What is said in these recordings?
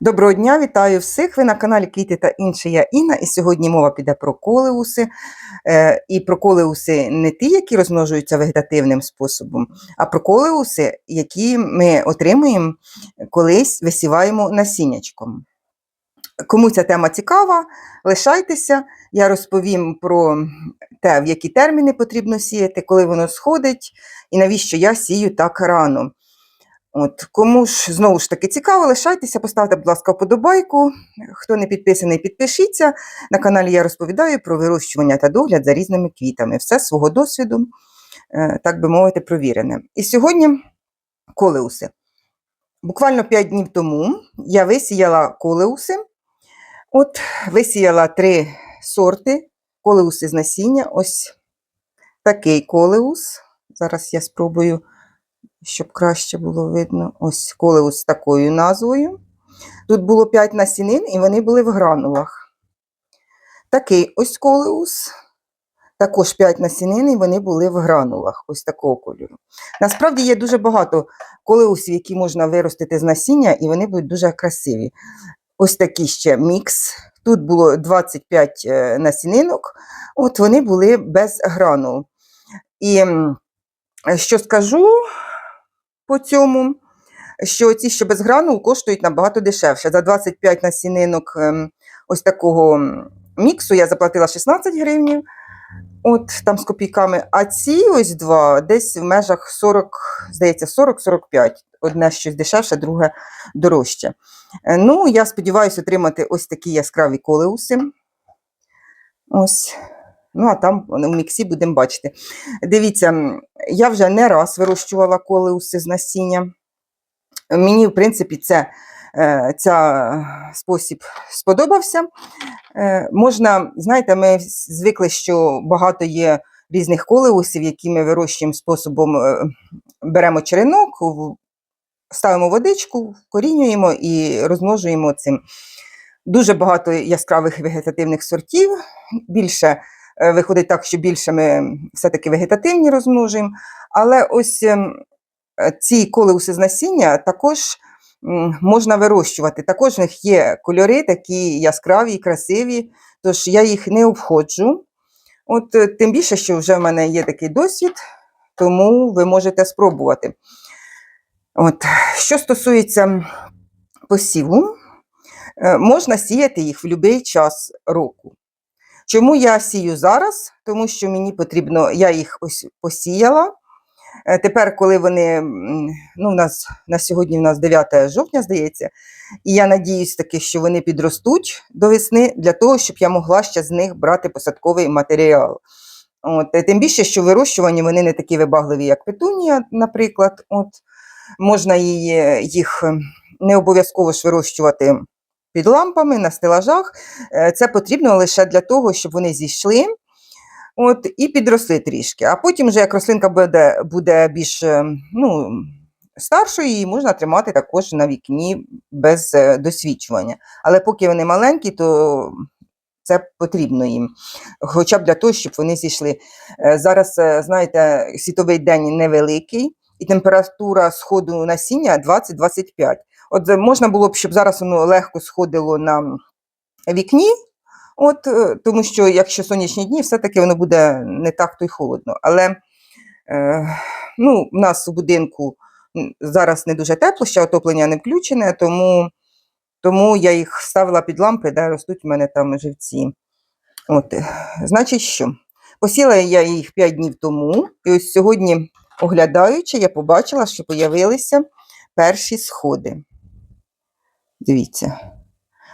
Доброго дня, вітаю всіх. Ви на каналі Квіти та інше. Я Інна. І сьогодні мова піде про колеуси. Е, і про колеуси не ті, які розмножуються вегетативним способом, а про колеуси, які ми отримуємо колись висіваємо насіннячком. Кому ця тема цікава, лишайтеся. Я розповім про те, в які терміни потрібно сіяти, коли воно сходить, і навіщо я сію так рано. От, Кому ж знову ж таки цікаво, лишайтеся, поставте, будь ласка, вподобайку. Хто не підписаний, підпишіться. На каналі я розповідаю про вирощування та догляд за різними квітами. Все свого досвіду, е, так би мовити, провірене. І сьогодні колеуси. Буквально 5 днів тому я висіяла колеуси. От, висіяла три сорти колеуси з насіння. Ось такий колеус. Зараз я спробую щоб краще було видно. Ось колеус з такою назвою. Тут було 5 насінин, і вони були в гранулах. Такий ось колеус. Також 5 насінин, і вони були в гранулах, ось такого кольору. Насправді є дуже багато колеусів, які можна виростити з насіння, і вони будуть дуже красиві. Ось такий ще мікс. Тут було 25 е, насінинок, от вони були без гранул. І що скажу, по цьому, що ці, що без гранул, коштують набагато дешевше. За 25 насінинок ем, ось такого міксу я заплатила 16 гривень, от там з копійками. А ці ось два десь в межах 40, здається, 40-45. Одне щось дешевше, друге дорожче. Е, Ну, я сподіваюся отримати ось такі яскраві колеуси. Ось. Ну, а там у міксі будемо бачити. Дивіться, я вже не раз вирощувала колеуси з насіння. Мені, в принципі, це, е, ця спосіб сподобався. Е, Можна, знаєте, ми звикли, що багато є різних колеусів, які ми вирощуємо способом, е, беремо черенок, ставимо водичку, корінюємо і розмножуємо цим. Дуже багато яскравих вегетативних сортів. Більше е, виходить так, що більше ми все-таки вегетативні розмножуємо. Але ось е, ці колеуси з насіння також можна вирощувати. Також в них є кольори такі яскраві красиві, тож я їх не обходжу. От е, тим більше, що вже в мене є такий досвід, тому ви можете спробувати. От. Що стосується посіву, е, можна сіяти їх в будь-який час року. Чому я сію зараз? Тому що мені потрібно, я їх ось посіяла. Е, Тепер, коли вони, ну, у нас на сьогодні у нас 9 жовтня, здається, і я надіюсь таки, що вони підростуть до весни для того, щоб я могла ще з них брати посадковий матеріал. От, е, тим більше, що вирощувані вони не такі вибагливі, як петунія, наприклад. От, можна її, їх е, не обов'язково ж вирощувати під лампами на стелажах. Е, Це потрібно лише для того, щоб вони зійшли от, і підросли трішки. А потім, вже як рослинка буде, буде більш е, ну, старшою, її можна тримати також на вікні без е, досвідчування. Але поки вони маленькі, то це потрібно їм, хоча б для того, щоб вони зійшли. Зараз, знаєте, світовий день невеликий, і температура сходу насіння 20-25. От е, можна було б, щоб зараз воно легко сходило на вікні, от, е, тому що якщо сонячні дні, все-таки воно буде не так то й холодно. Але е, ну, в нас у будинку зараз не дуже тепло, ще отоплення не включене, тому, тому я їх ставила під лампи, де ростуть в мене там живці. От, е, значить, що? Посіла я їх 5 днів тому, і ось сьогодні, оглядаючи, я побачила, що з'явилися перші сходи. Дивіться.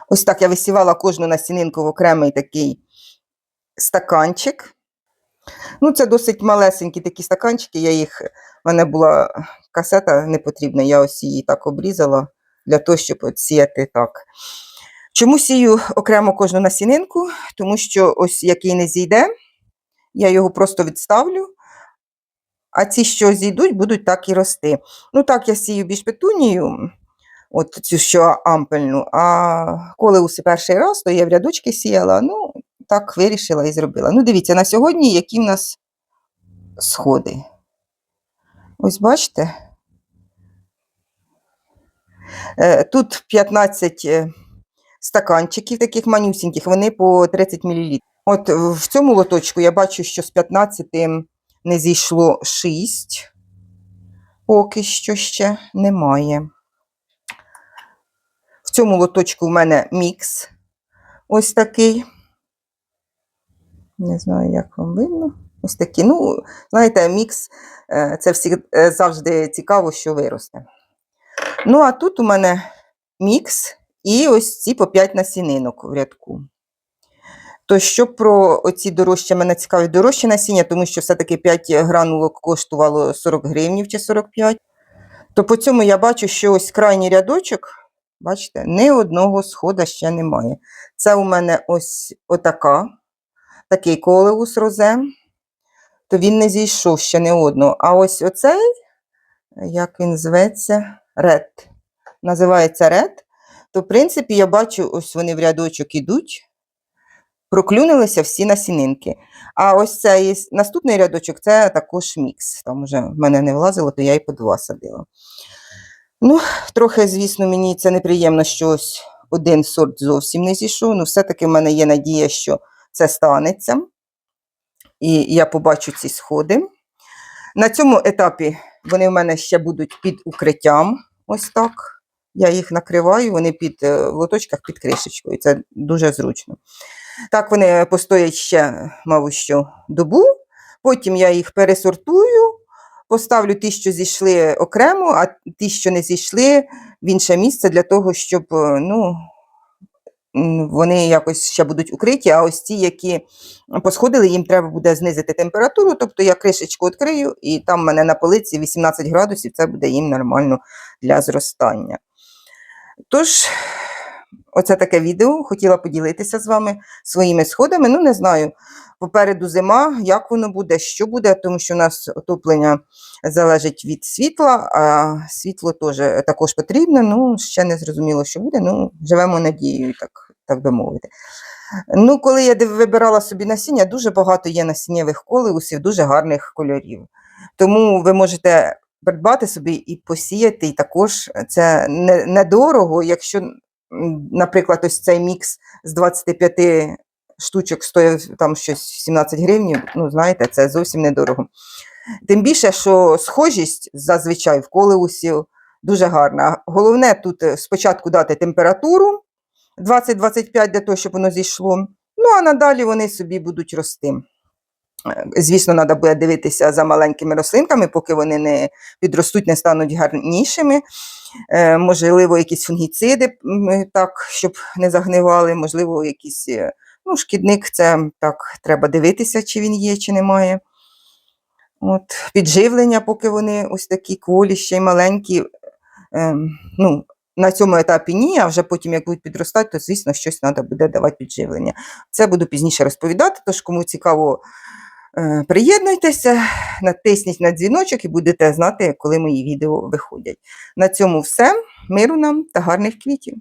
Ось так я висівала кожну насінинку в окремий такий стаканчик. Ну, це досить малесенькі такі стаканчики. Я їх, в мене була касета не потрібна, я ось її так обрізала для того, щоб сіяти так. Чому сію окремо кожну насінинку? Тому що ось який не зійде, я його просто відставлю. А ці, що зійдуть, будуть так і рости. Ну, так, я сію більш петунію, от цю що ампельну, а колеуси перший раз, то я в рядочки сіяла. Ну, так вирішила і зробила. Ну, дивіться, на сьогодні які в нас сходи. Ось бачите? Е, Тут 15 е, стаканчиків таких манюсіньких, вони по 30 мл. От в цьому лоточку я бачу, що з 15 не зійшло 6. Поки що ще немає. Цьому лоточку в мене мікс ось такий. Не знаю, як вам видно. Ось такий. Ну, знаєте, мікс е, це всі, е, завжди цікаво, що виросте. Ну, а тут у мене мікс і ось ці по 5 насінинок в рядку. То що про оці дорожчі, мене цікавить дорожче насіння, тому що все-таки 5 гранулок коштувало 40 гривнів чи 45. То по цьому я бачу, що ось крайній рядочок, бачите, ні одного схода ще немає. Це у мене ось отака, такий колеус розе, то він не зійшов ще не одного. А ось оцей, як він зветься, ред. Називається ред. То, в принципі, я бачу, ось вони в рядочок ідуть, проклюнилися всі насінинки. А ось цей наступний рядочок це також мікс. Там вже в мене не влазило, то я і по два садила. Ну, трохи, звісно, мені це неприємно, що ось один сорт зовсім не зійшов. Ну, все-таки в мене є надія, що це станеться. І я побачу ці сходи. На цьому етапі вони в мене ще будуть під укриттям. Ось так. Я їх накриваю, вони під е, в лоточках під кришечкою. Це дуже зручно. Так, вони постоять ще, мабуть, що добу. Потім я їх пересортую, поставлю ті, що зійшли окремо, а ті, що не зійшли, в інше місце для того, щоб е, ну, вони якось ще будуть укриті, а ось ті, які посходили, їм треба буде знизити температуру. Тобто я кришечку відкрию, і там в мене на полиці 18 градусів, це буде їм нормально для зростання. Тож, оце таке відео. Хотіла поділитися з вами своїми сходами. Ну, не знаю, попереду зима, як воно буде, що буде, тому що у нас отоплення залежить від світла, а світло теж також потрібне. Ну, ще не зрозуміло, що буде. Ну, живемо надією, так, так би мовити. Ну, коли я вибирала собі насіння, дуже багато є насіннєвих колеусів, дуже гарних кольорів. Тому ви можете придбати собі і посіяти, і також це не- недорого, якщо, наприклад, ось цей мікс з 25 штучок стоїть там щось 17 гривень, ну, знаєте, це зовсім недорого. Тим більше, що схожість зазвичай в колеусів дуже гарна. Головне тут е, спочатку дати температуру 20-25 для того, щоб воно зійшло. Ну, а надалі вони собі будуть рости. Е, Звісно, треба буде дивитися за маленькими рослинками, поки вони не підростуть, не стануть гарнішими. Е, Можливо, якісь фунгіциди, е, так, щоб не загнивали, можливо, якийсь е, ну, шкідник, це так, треба дивитися, чи він є, чи немає. От, підживлення, поки вони ось такі кволі, ще й маленькі. Ем, ну, на цьому етапі ні, а вже потім, як будуть підростати, то, звісно, щось треба буде давати підживлення. Це буду пізніше розповідати, тож кому цікаво, е, приєднуйтеся, натисніть на дзвіночок і будете знати, коли мої відео виходять. На цьому все. Миру нам та гарних квітів!